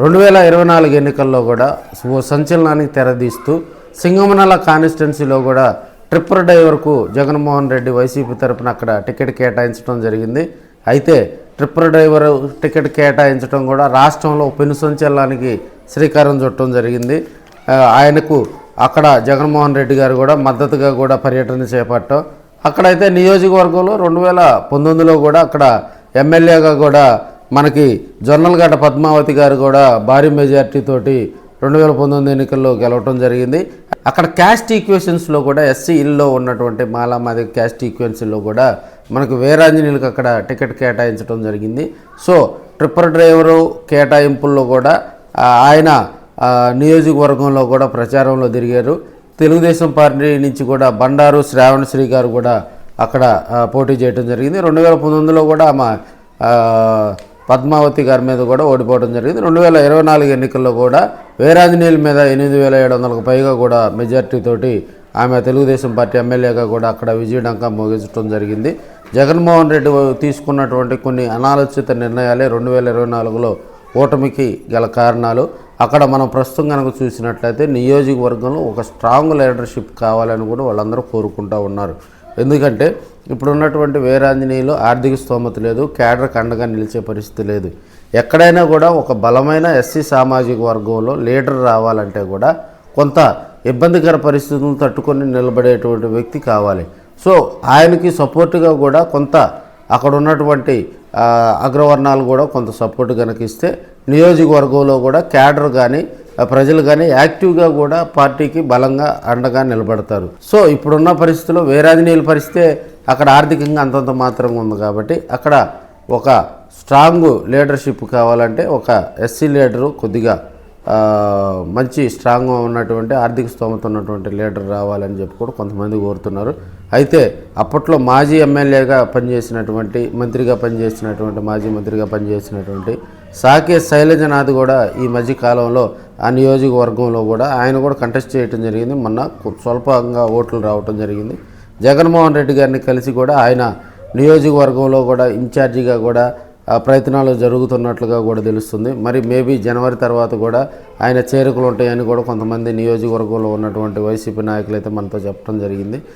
రెండు వేల ఇరవై నాలుగు ఎన్నికల్లో కూడా ఓ సంచలనానికి తెరదీస్తూ సింగమనల కాన్స్టిట్యున్సీలో కూడా ట్రిప్పర్ డ్రైవర్కు జగన్మోహన్ రెడ్డి వైసీపీ తరపున అక్కడ టికెట్ కేటాయించడం జరిగింది. అయితే ట్రిప్పర్ డ్రైవర్ టికెట్ కేటాయించడం కూడా రాష్ట్రంలో పెను సంచలనానికి శ్రీకారం చుట్టడం జరిగింది. ఆయనకు అక్కడ జగన్మోహన్ రెడ్డి గారు కూడా మద్దతుగా కూడా పర్యటన చేపట్టడం. అక్కడైతే నియోజకవర్గంలో రెండు వేల పంతొమ్మిదిలో కూడా అక్కడ ఎమ్మెల్యేగా కూడా మనకి జొన్నలగడ్డ పద్మావతి గారు కూడా భారీ మెజార్టీ తోటి రెండు వేల పంతొమ్మిది ఎన్నికల్లో గెలవటం జరిగింది. అక్కడ క్యాస్ట్ ఈక్వేషన్స్లో కూడా ఎస్సీల్లో ఉన్నటువంటి మాలామాది క్యాస్ట్ ఈక్వెన్సీలో కూడా మనకు వీరాంజనీలకు అక్కడ టికెట్ కేటాయించడం జరిగింది. సో ట్రిప్పర్ డ్రైవరు కేటాయింపుల్లో కూడా ఆయన నియోజకవర్గంలో కూడా ప్రచారంలో తిరిగారు. తెలుగుదేశం పార్టీ నుంచి కూడా బండారు శ్రావణ్ శ్రీ గారు కూడా అక్కడ పోటీ చేయడం జరిగింది. రెండు వేల పంతొమ్మిదిలో కూడా ఆమె పద్మావతి గారి మీద కూడా ఓడిపోవడం జరిగింది. రెండు వేల ఇరవై నాలుగు ఎన్నికల్లో కూడా వీరాంజనేయుల మీద ఎనిమిది వేల ఏడు వందలకు పైగా కూడా మెజార్టీతోటి ఆమె తెలుగుదేశం పార్టీ ఎమ్మెల్యేగా కూడా అక్కడ విజయడంకా మోగించడం జరిగింది. జగన్మోహన్ రెడ్డి తీసుకున్నటువంటి కొన్ని అనాలోచిత నిర్ణయాలే రెండు వేల ఇరవై నాలుగులో ఓటమికి గల కారణాలు. అక్కడ మనం ప్రస్తుతం కనుక చూసినట్లయితే నియోజకవర్గంలో ఒక స్ట్రాంగ్ లీడర్షిప్ కావాలని కూడా వాళ్ళందరూ కోరుకుంటూ ఉన్నారు. ఎందుకంటే ఇప్పుడు ఉన్నటువంటి వీరాంజనేయులు ఆర్థిక స్తోమత లేదు కేడర్కి అండగా నిలిచే పరిస్థితి లేదు. ఎక్కడైనా కూడా ఒక బలమైన ఎస్సీ సామాజిక వర్గంలో లీడర్ రావాలంటే కూడా కొంత ఇబ్బందికర పరిస్థితులను తట్టుకొని నిలబడేటువంటి వ్యక్తి కావాలి. సో ఆయనకి సపోర్టుగా కూడా కొంత అక్కడ ఉన్నటువంటి అగ్రవర్ణాలు కూడా కొంత సపోర్ట్ కనుక ఇస్తే నియోజకవర్గంలో కూడా క్యాడర్ కానీ ప్రజలు కానీ యాక్టివ్గా కూడా పార్టీకి బలంగా అండగా నిలబడతారు. సో ఇప్పుడున్న పరిస్థితిలో వేరాజనీయుల పరిస్థితే అక్కడ ఆర్థికంగా అంతంత మాత్రంగా ఉంది కాబట్టి అక్కడ ఒక స్ట్రాంగ్ లీడర్షిప్ కావాలంటే ఒక ఎస్సీ లీడరు కొద్దిగా మంచి స్ట్రాంగ్గా ఉన్నటువంటి ఆర్థిక స్తోమత ఉన్నటువంటి లీడర్ రావాలని చెప్పి కూడా కొంతమంది కోరుతున్నారు. అయితే అప్పట్లో మాజీ ఎమ్మెల్యేగా పనిచేసినటువంటి మంత్రిగా పనిచేసినటువంటి మాజీ మంత్రిగా పనిచేసినటువంటి సాకే శైలజనాథ్ కూడా ఈ మధ్య కాలంలో ఆ నియోజకవర్గంలో కూడా ఆయన కూడా కంటెస్ట్ చేయడం జరిగింది. మొన్న స్వల్పంగా ఓట్లు రావటం జరిగింది. జగన్మోహన్ రెడ్డి గారిని కలిసి కూడా ఆయన నియోజకవర్గంలో కూడా ఇన్ఛార్జిగా కూడా ప్రయత్నాలు జరుగుతున్నట్లుగా కూడా తెలుస్తుంది. మరి మేబీ జనవరి తర్వాత కూడా ఆయన చేరుకలు ఉంటాయని కూడా కొంతమంది నియోజకవర్గంలో ఉన్నటువంటి వైసీపీ నాయకులు అయితే మనతో చెప్పడం జరిగింది.